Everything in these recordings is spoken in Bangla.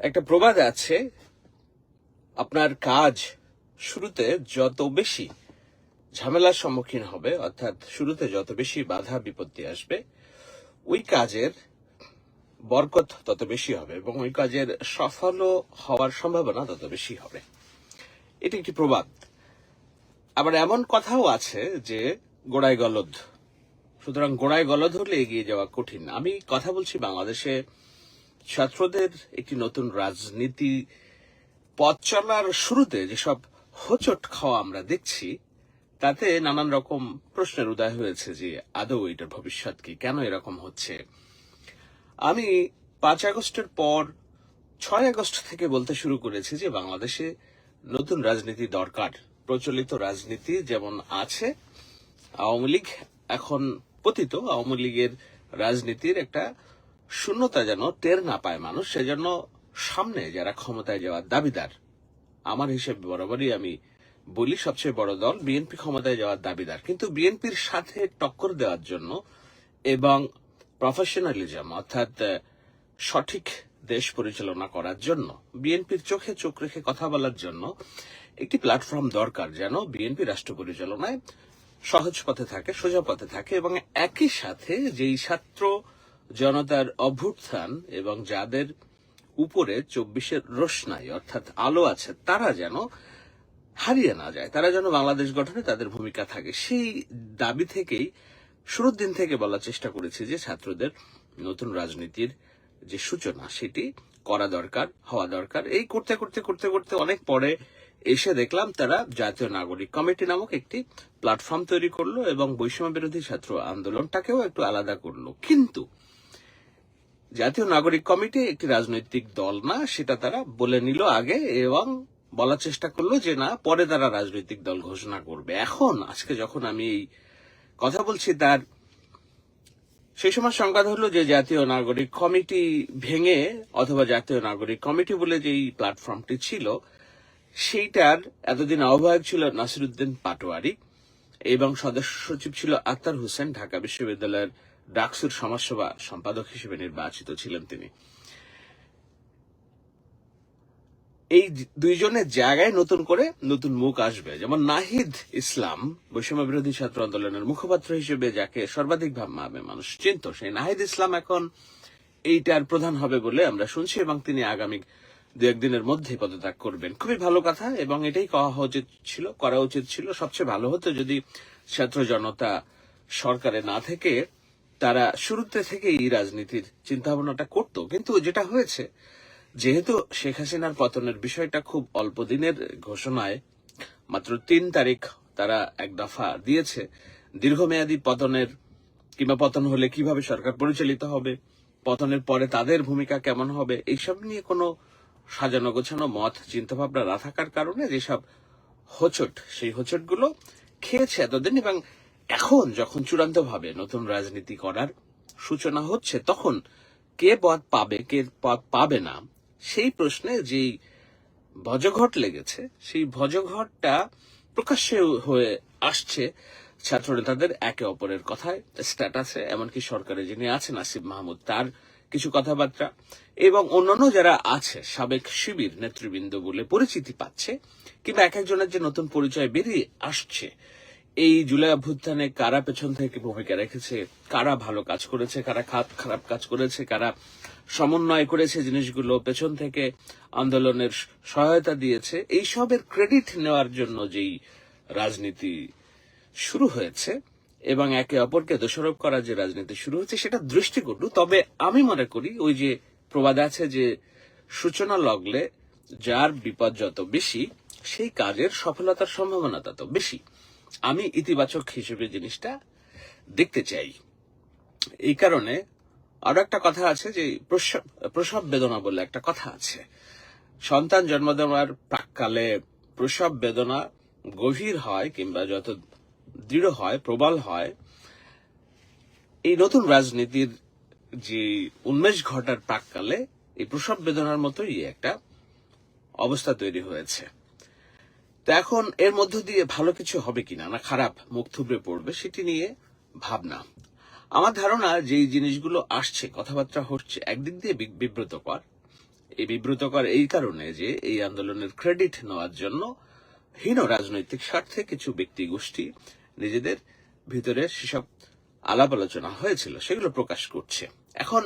একটা প্রবাদ আছে, আপনার কাজ শুরুতে যত বেশি ঝামেলার সম্মুখীন হবে, অর্থাৎ শুরুতে যত বেশি বাধা বিপত্তি আসবে, ওই কাজের বরকত তত বেশি হবে এবং ওই কাজের সফল হওয়ার সম্ভাবনা তত বেশি হবে। এটি একটি প্রবাদ। আবার এমন কথাও আছে যে, গোড়ায় গলদ। সুতরাং গোড়ায় গলদ হলে এগিয়ে যাওয়া কঠিন। আমি কথা বলছি বাংলাদেশে ছাত্রদের একটি নতুন রাজনীতি পথ চলার শুরুতে যেসব হোচট খাওয়া আমরা দেখছি, তাতে নানান রকম প্রশ্নের উদয় হয়েছে যে আদৌ এটার ভবিষ্যৎ কি? কেন এরকম হচ্ছে? আমি পাঁচ আগস্টের পর ছয় আগস্ট থেকে বলতে শুরু করেছি যে বাংলাদেশে নতুন রাজনীতি দরকার। প্রচলিত রাজনীতি যেমন আছে, আওয়ামী লীগ এখন পতিত। আওয়ামী লীগের রাজনীতির একটা শূন্যতা যেন টের না পায় মানুষ, সেজন্য সামনে যারা ক্ষমতায় যাওয়ার দাবিদার, আমার হিসেবে বরাবরই আমি বলি সবচেয়ে বড় দল বিএনপি ক্ষমতায় যাওয়ার দাবিদার। কিন্তু বিএনপির সাথে টক্কর দেওয়ার জন্য এবং প্রফেশনালিজম অর্থাৎ সঠিক দেশ পরিচালনা করার জন্য, বিএনপির চোখে চোখ রেখে কথা বলার জন্য একটি প্ল্যাটফর্ম দরকার যেন বিএনপি রাষ্ট্র পরিচালনায় সহজ পথে থাকে, সোজা পথে থাকে এবং একই সাথে যেই ছাত্র জনতার অভ্যুত্থান এবং যাদের উপরে চব্বিশের রোশনাই, অর্থাৎ আলো আছে, তারা যেন হারিয়ে না যায়, তারা যেন বাংলাদেশ গঠনে তাদের ভূমিকা থাকে। সেই দাবি থেকেই শুরুর দিন থেকে বলার চেষ্টা করেছি যে ছাত্রদের নতুন রাজনীতির যে সূচনা, সেটি করা দরকার, হওয়া দরকার। এই করতে করতে করতে করতে অনেক পরে এসে দেখলাম তারা জাতীয় নাগরিক কমিটি নামক একটি প্ল্যাটফর্ম তৈরি করল এবং বৈষম্য বিরোধী ছাত্র আন্দোলনটাকেও একটু আলাদা করল। কিন্তু জাতীয় নাগরিক কমিটি একটি রাজনৈতিক দল না, সেটা তারা বলে নিল আগে এবং বলার চেষ্টা করল যে না, পরে তারা রাজনৈতিক দল ঘোষণা করবে। এখন, আজকে যখন আমি এই কথা বলছি, তার সেই সময় সংবাদ হলো যে জাতীয় নাগরিক কমিটি ভেঙে, অথবা জাতীয় নাগরিক কমিটি বলে যেই প্ল্যাটফর্মটি ছিল, সেইটার এতদিন আহ্বায়ক ছিল নাসিরুদ্দিন পাটোয়ারি এবং সদস্য সচিব ছিল আক্তার হোসেন, ঢাকা বিশ্ববিদ্যালয়ের ডাকসুর সমাজসেবা সম্পাদক হিসেবে নির্বাচিত ছিলেন তিনি। এই দুইজনের জায়গায় নতুন করে নতুন মুখ আসবে। যেমন নাহিদ ইসলাম বৈষম্য বিরোধী ছাত্র আন্দোলনের মুখপাত্র হিসেবে যাকে সর্বাধিক ভাবে মানুষ চিনত, সেই নাহিদ ইসলাম এখন এইটার প্রধান হবে বলে আমরা শুনছি এবং তিনি আগামী দু একদিনের মধ্যে পদত্যাগ করবেন। খুবই ভালো কথা এবং এটাই করা উচিত ছিল, করা উচিত ছিল। সবচেয়ে ভালো হতো যদি ছাত্র জনতা সরকারে না থেকে তারা শুরুতে থেকে এই রাজনীতির চিন্তা ভাবনাটা করত, কিন্তু যেটা হয়েছে, যেহেতু শেখ হাসিনার পতনের বিষয়টা খুব অল্প দিনের ঘোষণায়, মাত্র তিন তারিখ তারা এক দফা দিয়েছে, দীর্ঘমেয়াদী পতনের কিংবা পতন হলে কীভাবে সরকার পরিচালিত হবে, পতনের পরে তাদের ভূমিকা কেমন হবে, এইসব নিয়ে কোনো সাজানো গোছানো মত, চিন্তাভাবনা না থাকার কারণে যেসব হোচট, সেই হোচটগুলো খেয়েছে এতদিন এবং এখন যখন চূড়ান্তভাবে নতুন রাজনীতি করার সূচনা হচ্ছে, তখন কে পদ পাবে, কে পদ পাবে না, সেই প্রশ্নে যেই ভজঘট লেগেছে, সেই ভজঘটটা প্রকাশ্যে হয়ে আসছে ছাত্র নেতাদের একে অপরের কথায়। স্ট্যাটাসে এমনকি সরকারে যিনি আছেন, আসিফ মাহমুদ, তার কিছু কথাবার্তা। এবং অন্যান্য যারা আছে, সাবেক শিবির নেতৃবৃন্দ বলে পরিচিতি পাচ্ছে, কিংবা এক একজনের যে নতুন পরিচয় বেরিয়ে আসছে এই জুলাই অভ্যুত্থানে কারা পেছন থেকে ভূমিকা রেখেছে? কারা ভালো কাজ করেছে? কারা খাত খারাপ কাজ করেছে? কারা সমন্বয় করেছে জিনিসগুলো? পেছন থেকে আন্দোলনের সহায়তা দিয়েছে? এই সবের ক্রেডিট নেওয়ার জন্য যেই রাজনীতি শুরু হয়েছে এবং একে অপরকে দোষারোপ করার যে রাজনীতি শুরু হয়েছে সেটা দৃষ্টিকটু। তবে আমি মনে করি ওই যে প্রবাদ আছে যে সূচনা লগলে যার বিপদ যত বেশি, সেই কাজের সফলতার সম্ভাবনা তত বেশি। আমি ইতিবাচক হিসেবে জিনিসটা দেখতে চাই। এই কারণে আরও একটা কথা আছে যে প্রসব বেদনা বলে একটা কথা আছে। সন্তান জন্ম দেওয়ার প্রাককালে প্রসব বেদনা গভীর হয় কিংবা যত দৃঢ় হয়, প্রবল হয়। এই নতুন রাজনীতির যে উন্মেষ ঘটার প্রাককালে এই প্রসব বেদনার মতোই একটা অবস্থা তৈরি হয়েছে। তো এখন এর মধ্য দিয়ে ভালো কিছু হবে কিনা, না খারাপ মুখ থুবড়ে পড়বে, সেটি নিয়ে ভাবনা। আমার ধারণা যে জিনিসগুলো আসছে, কথাবার্তা হচ্ছে একদিক দিয়ে বিব্রতকর। এই বিব্রতকর এই কারণে যে এই আন্দোলনের ক্রেডিট নেওয়ার জন্য হীন রাজনৈতিক স্বার্থে কিছু ব্যক্তি গোষ্ঠী নিজেদের ভিতরে সেসব আলাপ আলোচনা হয়েছিল, সেগুলো প্রকাশ করছে। এখন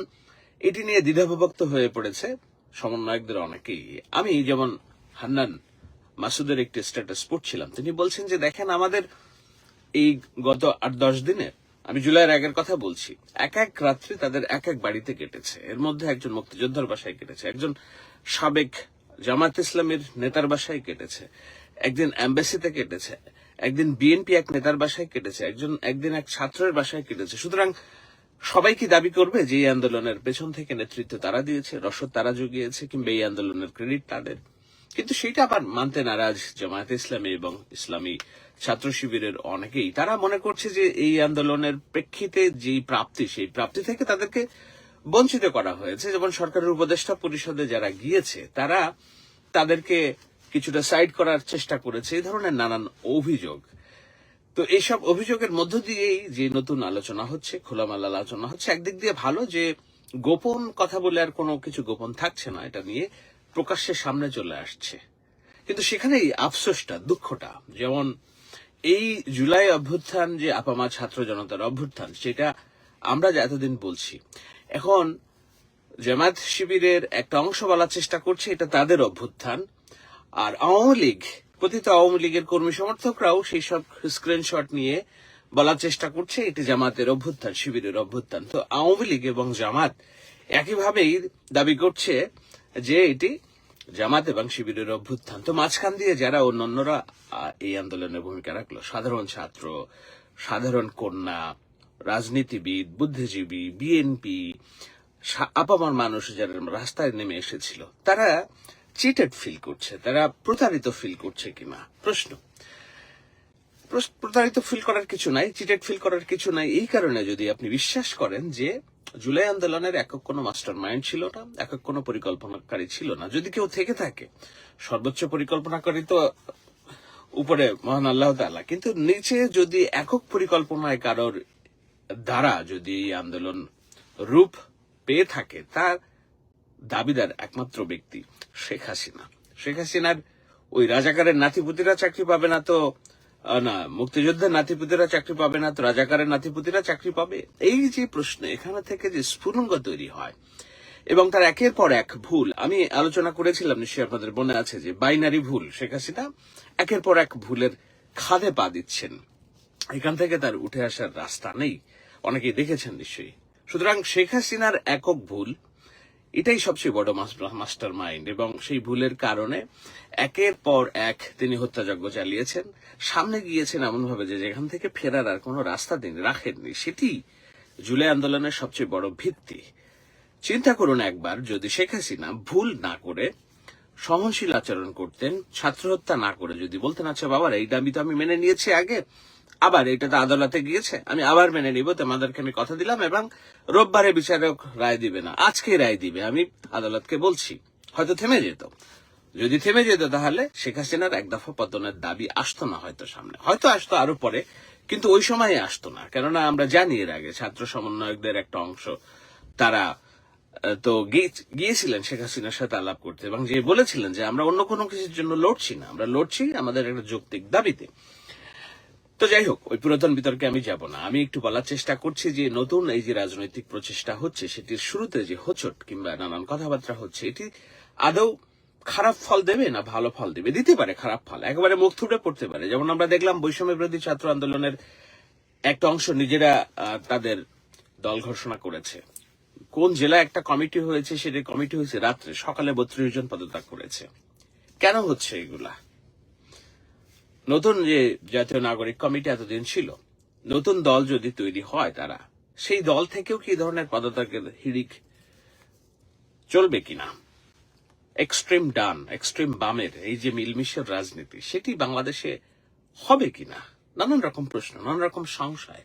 এটি নিয়ে দ্বিধাবিভক্ত হয়ে পড়েছে সমন্বয়কদের অনেকেই। আমি যেমন হান্নান মাসুদের একটি স্ট্যাটাস পড়ছিলাম তিনি বলছেন যে, দেখেন, আমাদের এই গত আট, দশ দিনে আমি জুলাইয়ের আগের কথা বলছি। এক এক রাত্রি তাদের এক এক বাড়িতে কেটেছে। এর মধ্যে একজন মুক্তিযোদ্ধার বাসায় কেটেছে, একজন সাবেক জামাত ইসলামের নেতার বাসায় কেটেছে, একদিন অ্যাম্বাসিতে কেটেছে, একদিন বিএনপি এক নেতার বাসায় কেটেছে, একজন, একদিন এক ছাত্রের বাসায় কেটেছে। সুতরাং সবাই কি দাবি করবে যে, এই আন্দোলনের পেছন থেকে নেতৃত্ব তারা দিয়েছে, রসদ তারা জুগিয়েছে, কিংবা এই আন্দোলনের ক্রেডিট তাদের? কিন্তু সেটা আবার মানতে নারাজ জামায়াত ইসলামী এবং ইসলামী ছাত্র শিবিরের অনেকেই। তারা মনে করছে যে এই আন্দোলনের প্রেক্ষিতে যেই প্রাপ্তি, সেই প্রাপ্তি থেকে তাদেরকে বঞ্চিত করা হয়েছে। যেমন সরকারের উপদেষ্টা পরিষদে যারা গিয়েছে, তারা তাদেরকে কিছুটা সাইড করার চেষ্টা করেছে এই ধরনের নানান অভিযোগ। তো এইসব অভিযোগের মধ্য দিয়েই যে নতুন আলোচনা হচ্ছে, খোলামেলা আলোচনা হচ্ছে, একদিক দিয়ে ভালো যে গোপন কথা বলে আর কোনো কিছু গোপন থাকছে না এটা নিয়ে। প্রকাশ্যের সামনে চলে আসছে। কিন্তু সেখানেই আফসোসটা, দুঃখটা, যেমন এই জুলাই অভ্যুত্থান যে আপামা ছাত্র জনতার অভ্যুত্থান, সেটা আমরা যে এতদিন বলছি, এখন জামাত শিবিরের একটা অংশ বলার চেষ্টা করছে, এটা তাদের অভ্যুত্থান। আর আওয়ামী লীগ, কথিত আওয়ামী লীগের কর্মী সমর্থকরাও সেই সব স্ক্রিনশট নিয়ে বলার চেষ্টা করছে, এটি জামাতের অভ্যুত্থান, শিবিরের অভ্যুত্থান। তো আওয়ামী লীগ এবং জামাত একইভাবেই দাবি করছে যে এটি জামাত এবং শিবিরের অভ্যুত্থান। তো মাঝখান দিয়ে যারা অন্যান্যরা এই আন্দোলনে ভূমিকা রাখল, সাধারণ ছাত্র, সাধারণ কন্যা, রাজনীতিবিদ, বুদ্ধিজীবী বিএনপি আপামার মানুষ যারা রাস্তায় নেমে এসেছিল, তারা চিটেড ফিল করছে, তারা প্রতারিত ফিল করছে কিনা? প্রশ্ন। প্রতারিত ফিল করার কিছু নাই চিটেড ফিল করার কিছু নাই। এই কারণে যদি আপনি বিশ্বাস করেন যে জুলাই আন্দোলনের একক কোনো মাস্টার মাইন্ড ছিল না, একক কোনো পরিকল্পনাকারী ছিল না, যদি কেউ থেকে থাকে, সর্বোচ্চ পরিকল্পনাকারী তো উপরে মহান আল্লাহ তাআলা। কিন্তু নিচে যদি একক পরিকল্পনায় কারোর দ্বারা যদি এই আন্দোলন রূপ পেয়ে থাকে, তার দাবিদার একমাত্র ব্যক্তি শেখ হাসিনা। শেখ হাসিনার ওই রাজাকারের নাতিপুতিরা চাকরি পাবে না তো না মুক্তিযোদ্ধার নাতিপুতিরা চাকরি পাবে না, তো রাজাকারের নাতিপুতিরা চাকরি পাবে? এই যে প্রশ্ন, এখানে থেকে যে স্ফুরঙ্গ তৈরি হয়, এবং তার একের পর এক ভুল, আমি আলোচনা করেছিলাম নিশ্চয়ই আপনাদের মনে আছে যে বাইনারি ভুল শেখ হাসিনা একের পর এক ভুলের খাদে পা দিচ্ছেন। এখান থেকে তার উঠে আসার রাস্তা নেই। অনেকেই দেখেছেন নিশ্চয়ই। সুতরাং শেখ হাসিনার একক ভুল এটাই সবচেয়ে বড় মাস্টার মাইন্ড এবং সেই ভুলের কারণে একের পর এক তিনি হত্যাযজ্ঞ চালিয়েছেন। সামনে গিয়েছেন এমনভাবে যে যেখান থেকে ফেরার আর কোনো রাস্তা তিনি রাখেননি, সেটি জুলাই আন্দোলনের সবচেয়ে বড় ভিত্তি। চিন্তা করুন একবার, যদি শেখ হাসিনা ভুল না করে, সহনশীল আচরণ করতেন ছাত্র হত্যা না করে যদি বলতেন আচ্ছা বাবার, এই দাবি তো আমি মেনে নিয়েছি আগে। আবার এটা তো আদালতে গিয়েছে। আমি আবার মেনে নিব, তোমাদেরকে আমি কথা দিলাম এবং রোববারে বিচারক রায় দিবে না। আজকে রায় দিবে, আমি আদালতকে বলছি। হয়তো থেমে যেত। যদি থেমে যেত তাহলে শেখ হাসিনার এক দফা পতনের দাবি আসতো না হয়তো সামনে। হয়তো আসতো আরও পরে, কিন্তু ওই সময়ে আসতো না। কেননা আমরা জানি এর আগে ছাত্র সমন্বয়কদের একটা অংশ, তারা তো গিয়েছিলেন শেখ হাসিনার সাথে আলাপ করতে এবং যে বলেছিলেন যে আমরা অন্য কোনো কিছুর জন্য লড়ছি না। আমরা লড়ছি আমাদের একটা যৌক্তিক দাবিতে। তো যাই হোক ওই পুরাতন বিতর্কে আমি যাব না। আমি একটু বলার চেষ্টা করছি যে নতুন এই যে রাজনৈতিক প্রচেষ্টা হচ্ছে, সেটির শুরুতে যে হোচট কিংবা নানান কথাবার্তা হচ্ছে, এটি আদৌ খারাপ ফল দেবে না ভালো ফল দেবে? দিতে পারে খারাপ ফল, একেবারে মুখ থুড়ে পড়তে পারে। যেমন আমরা দেখলাম বৈষম্য বিরোধী ছাত্র আন্দোলনের একটা অংশ নিজেরা তাদের দল ঘোষণা করেছে। কোন জেলায় একটা কমিটি হয়েছে, সেটা কমিটি হয়েছে রাত্রে, সকালে বত্রিশ জন পদত্যাগ করেছে। কেন হচ্ছে এগুলা? নতুন যে জাতীয় নাগরিক কমিটি এতদিন ছিল, নতুন দল যদি তৈরি হয় তারা, সেই দল থেকেও কি ধরনের পদত্যাগের হিড়িক চলবে কিনা? এক্সট্রিম ডান এক্সট্রিম বামের এই যে মিলমিশের রাজনীতি, সেটি বাংলাদেশে হবে কিনা? নানান রকম প্রশ্ন, নানান রকম সংশয়।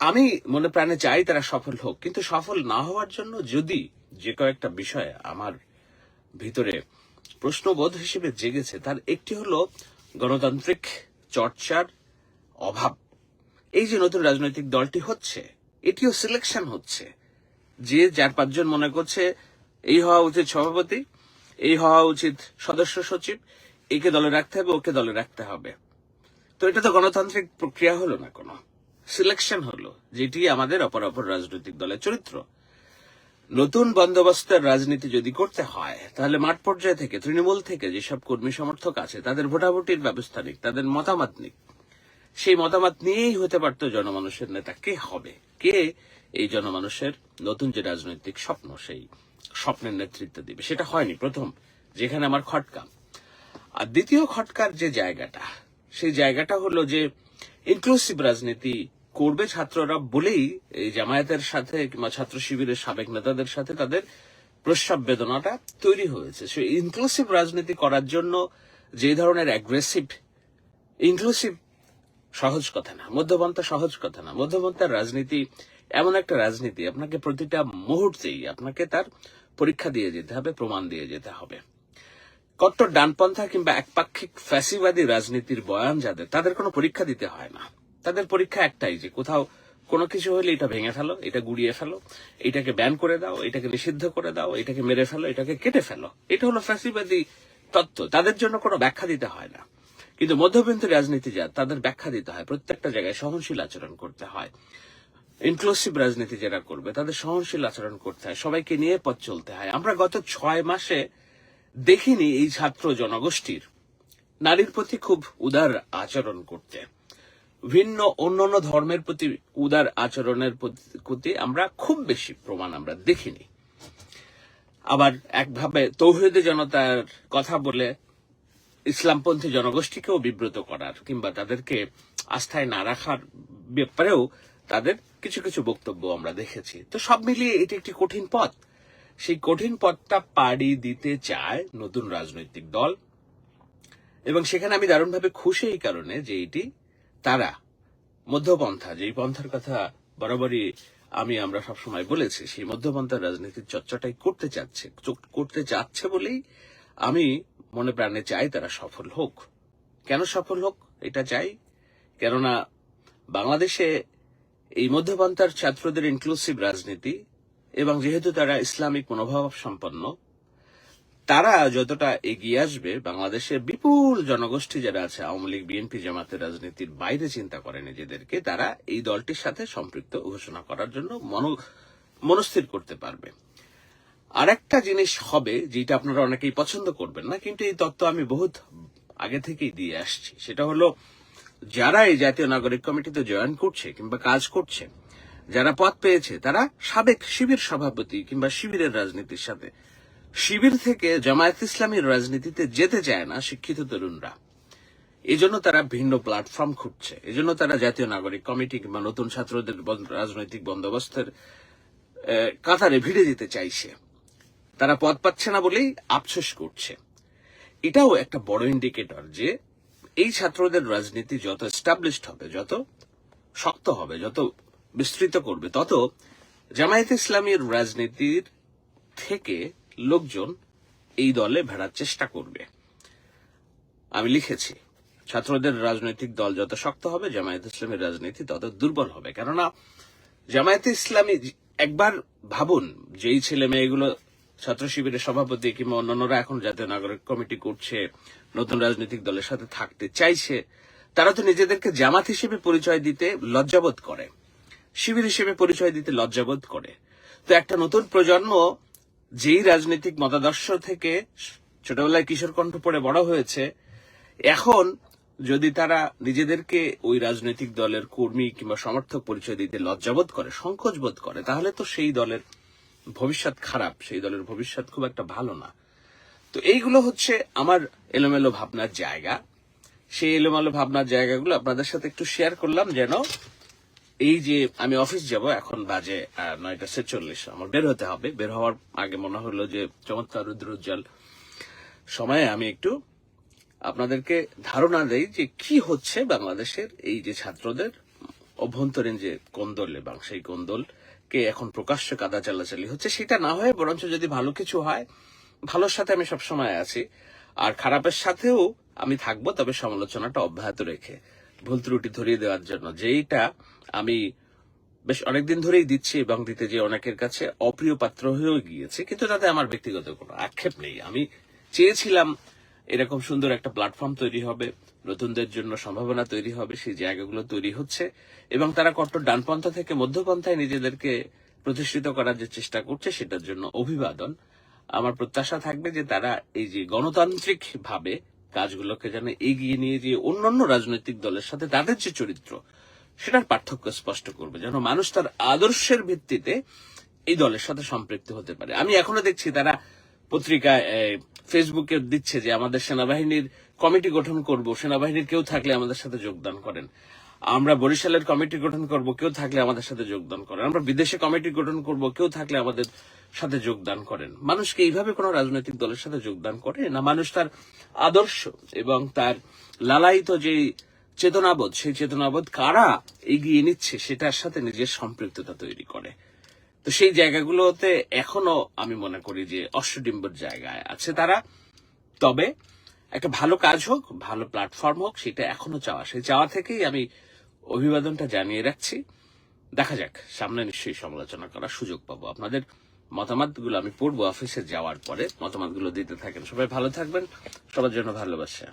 আমি মনে প্রাণে চাই তারা সফল হোক, কিন্তু সফল না হওয়ার জন্য যদি যে কয়েকটা বিষয় আমার ভিতরে প্রশ্নবোধ হিসেবে জেগেছে, তার একটি হলো গণতান্ত্রিক চর্চার অভাব। এই যে নতুন রাজনৈতিক দলটি হচ্ছে, এটিও সিলেকশন হচ্ছে। যে চার পাঁচজন মনে করছে, এই হওয়া উচিত সভাপতি, এই হওয়া উচিত সদস্য সচিব, একে দলে রাখতে হবে, ওকে দলে রাখতে হবে। তো এটা তো গণতান্ত্রিক প্রক্রিয়া হলো না কোনো। সিলেকশন হলো, যেটি আমাদের অপর অপর রাজনৈতিক দলের চরিত্র। নতুন বন্দোবস্তের রাজনীতি যদি করতে হয়, তাহলে মাঠ পর্যায়ে থেকে, তৃণমূল থেকে যেসব কর্মী সমর্থক আছে, তাদের ভোটাভুটির ব্যবস্থা নিক, তাদের মতামত নিক। সেই মতামত নিয়েই হতে পারত জনমানুষের নেতা। কে হবে? কে এই জনমানুষের নতুন যে রাজনৈতিক স্বপ্ন, সেই স্বপ্নের নেতৃত্ব দিবে? সেটা হয়নি প্রথম, যেখানে আমার খটকা। আর দ্বিতীয় খটকার যে জায়গাটা, সেই জায়গাটা হলো যে ইনক্লুসিভ রাজনীতি করবে ছাত্ররা বলেই এই জামায়াতের সাথে কিংবা ছাত্র শিবিরের সাবেক নেতাদের সাথে তাদের প্রস্রাব বেদনাটা তৈরি হয়েছে। সেই ইনক্লুসিভ রাজনীতি করার জন্য যে ধরনের অ্যাগ্রেসিভ ইনক্লুসিভ সহজ কথা না, মধ্যপন্থা সহজ কথা না, মধ্যপন্থার রাজনীতি এমন একটা রাজনীতি, আপনাকে প্রতিটা মুহূর্তেই আপনাকে তার পরীক্ষা দিয়ে যেতে হবে, প্রমাণ দিয়ে যেতে হবে। কট্টর ডানপন্থা কিংবা একপাক্ষিক ফ্যাসিবাদী রাজনীতির বয়ান যাদের, তাদের কোনো পরীক্ষা দিতে হয় না। তাদের পরীক্ষা একটাই যে কোথাও কোনো কিছু হলে এটা ভেঙে ফেলো, এটা গুড়িয়ে ফেলো, এটাকে ব্যান করে দাও, এটাকে নিষিদ্ধ করে দাও, এটাকে মেরে ফেলো, এটাকে কেটে ফেলো। এটা হলো ফ্যাসিবাদী তত্ত্ব। তাদের জন্য কোনো ব্যাখ্যা দিতে হয় না। কিন্তু মধ্যপন্থী রাজনীতি যা তাদের ব্যাখ্যা দিতে হয়। প্রত্যেকটা জায়গায় সহনশীল আচরণ করতে হয়। ইনক্লুসিভ রাজনীতি যারা করবে, তাদের সহনশীল আচরণ করতে হয়। সবাইকে নিয়ে পথ চলতে হয়। আমরা গত ছয় মাসে দেখিনি এই ছাত্র জনগোষ্ঠীর। নারীর প্রতি খুব উদার আচরণ করতে। ভিন্ন অন্যান্য ধর্মের প্রতি উদার আচরণের প্রতি আমরা খুব বেশি প্রমাণ আমরা দেখিনি। আবার একভাবে তৌহিদে জনতার কথা বলে ইসলামপন্থী জনগোষ্ঠীকেও বিব্রত করার কিংবা তাদেরকে আস্থায় না রাখার ব্যাপারেও তাদের কিছু কিছু বক্তব্য আমরা দেখেছি। তো সব মিলিয়ে এটি একটি কঠিন পথ। সেই কঠিন পথটা পাড়ি দিতে চায় নতুন রাজনৈতিক দল। এবং সেখানে আমি দারুণভাবে খুশি এই কারণে যে এটি তারা, মধ্যপন্থা, যেই পন্থার কথা বরাবরই আমি আমরা সবসময় বলেছি, সেই মধ্যপন্থার রাজনীতির চর্চাটাই করতে চাচ্ছে করতে চাচ্ছে বলেই আমি মনে প্রাণে চাই তারা সফল হোক। কেন সফল হোক এটা চাই? কেননা বাংলাদেশে এই মধ্যপন্থার ছাত্রদের ইনক্লুসিভ রাজনীতি এবং যেহেতু তারা ইসলামিক মনোভাব সম্পন্ন তারা যতটা এগিয়ে আসবে, বাংলাদেশের বিপুল জনগোষ্ঠী যারা আছে, আওয়ামী লীগ, বিএনপি জামাতের রাজনীতির বাইরে চিন্তা করে নিজেদেরকে, তারা এই দলটির সাথে সম্পৃক্ত ঘোষণা করার জন্য মনস্থির করতে পারবে। আরেকটা জিনিস হবে, যেটা আপনারা অনেকেই পছন্দ করবেন না, কিন্তু এই তত্ত্ব আমি বহুত আগে থেকেই দিয়ে আসছি। সেটা হলো, যারা এই জাতীয় নাগরিক কমিটিতে জয়েন করছে কিংবা কাজ করছে, যারা পদ পেয়েছে, তারা সাবেক শিবির সভাপতি কিংবা শিবিরের রাজনীতির সাথে শিবির থেকে জামায়াত ইসলামীর রাজনীতিতে যেতে চায় না শিক্ষিত তরুণরা। এজন্য তারা ভিন্ন প্ল্যাটফর্ম খুঁজছে। এজন্য তারা জাতীয় নাগরিক কমিটি কিংবা নতুন ছাত্রদের রাজনৈতিক বন্দোবস্তের কাতারে ভিড়ে যেতে চাইছে। তারা পদ পাচ্ছে না বলেই আফসোস করছে। এটাও একটা বড় ইন্ডিকেটর যে এই ছাত্রদের রাজনীতি যত এস্টাবলিশড হবে, যত শক্ত হবে, যত বিস্তৃত করবে, তত জামায়াত ইসলামীর রাজনীতির থেকে লোকজন এই দলে ভেড়ার চেষ্টা করবে। আমি লিখেছি, ছাত্রদের রাজনৈতিক দল যত শক্ত হবে, জামায়াত ইসলামের রাজনীতি তত দুর্বল হবে। কেননা, জামায়াত ইসলামী একবার ভাবুন, যেই ছেলে মেয়েগুলো ছাত্র শিবিরের সভাপতি কিংবা অন্যান্যরা এখন জাতীয় নাগরিক কমিটি করছে, নতুন রাজনৈতিক দলের সাথে থাকতে চাইছে, তারা তো নিজেদেরকে জামাত হিসেবে পরিচয় দিতে লজ্জাবোধ করে। শিবির হিসেবে পরিচয় দিতে লজ্জাবোধ করে। তো একটা নতুন প্রজন্ম যেই রাজনৈতিক মতাদর্শ থেকে ছোটবেলায় কিশোর কণ্ঠ পড়ে বড় হয়েছে, এখন যদি তারা নিজেদেরকে ওই রাজনৈতিক দলের কর্মী কিংবা সমর্থক পরিচয় দিতে লজ্জাবোধ করে সংকোচ বোধ করে, তাহলে তো সেই দলের ভবিষ্যৎ খারাপ, সেই দলের ভবিষ্যৎ খুব একটা ভালো না। তো এইগুলো হচ্ছে আমার এলোমেলো ভাবনার জায়গা। সেই এলোমেলো ভাবনার জায়গাগুলো আপনাদের সাথে একটু শেয়ার করলাম যেন এই যে আমি অফিস যাব, এখন বাজে নয়টা ছেচল্লিশ। আমার বের হতে হবে। বের হওয়ার আগে মনে হলো যে চমৎকার রুদ্রোজ্জ্বল সময়ে আমি একটু আপনাদেরকে ধারণা দেই যে কি হচ্ছে বাংলাদেশের এই যে ছাত্রদের অভ্যন্তরীণ যে কোন্দল এবং সেই কোন্দল কে এখন প্রকাশ্য কাদা চালাচালি হচ্ছে। সেটা না হয়ে বরঞ্চ যদি ভালো কিছু হয়, ভালোর সাথে আমি সবসময় আছি। আর খারাপের সাথেও আমি থাকব, তবে সমালোচনাটা অব্যাহত রেখে। ভুল ত্রুটি ধরিয়ে দেওয়ার জন্য। যেইটা আমি বেশ অনেকদিন ধরেই দিচ্ছি এবং দিতে যে অনেকের কাছে অপ্রিয় পাত্র হয়েও গিয়েছে, কিন্তু তাতে আমার ব্যক্তিগত কোনো আক্ষেপ নেই। আমি চেয়েছিলাম এরকম সুন্দর একটা প্ল্যাটফর্ম তৈরি হবে, নতুনদের জন্য সম্ভাবনা তৈরি হবে, সেই জায়গাগুলো তৈরি হচ্ছে, এবং তারা কট্টর ডানপন্থা থেকে মধ্যপন্থায় নিজেদেরকে প্রতিষ্ঠিত করার যে চেষ্টা করছে, সেটার জন্য অভিবাদন। আমার প্রত্যাশা থাকবে যে তারা এই যে গণতান্ত্রিক ভাবে কাজগুলোকে যেন এগিয়ে নিয়ে যে অন্যান্য রাজনৈতিক দলের সাথে তাদের যে চরিত্র, সেটার পার্থক্য স্পষ্ট করবে, যেন মানুষ তার আদর্শের ভিত্তিতে এই দলের সাথে সম্পৃক্ত হতে পারে। আমি এখনও দেখছি তারা পত্রিকায় ফেসবুকে দিচ্ছে যে, আমাদের সেনাবাহিনীর কমিটি গঠন করব, সেনাবাহিনীর কেউ থাকলে আমাদের সাথে যোগদান করেন। আমরা বরিশালের কমিটি গঠন করব, কেউ থাকলে আমাদের সাথে যোগদান করেন। আমরা বিদেশে কমিটি গঠন করব, কেউ থাকলে আমাদের সাথে যোগদান করেন। মানুষকে এইভাবে কোনো রাজনৈতিক দলের সাথে যোগদান করে না? মানুষ তার আদর্শ এবং তার লালায়িত যে চেতনাবোধ, সেই চেতনাবোধ কারা এগিয়ে নিচ্ছে, সেটার সাথে নিজের সম্পৃক্ততা তৈরি করে। তো সেই জায়গাগুলোতে এখনও আমি মনে করি যে অশ্বডিম্বর জায়গায় আছে তারা। তবে একটা ভালো কাজ হোক, ভালো প্ল্যাটফর্ম হোক, সেটা এখনও চাওয়া। সেই চাওয়া থেকেই আমি অভিবাদনটা জানিয়ে রাখছি। দেখা যাক, সামনে নিশ্চয়ই সমালোচনা করার সুযোগ পাবো। আপনাদের মতামতগুলো আমি পড়ব অফিসে যাওয়ার পরে। মতামতগুলো দিতে থাকেন। সবাই ভালো থাকবেন। সবার জন্য ভালোবাসা।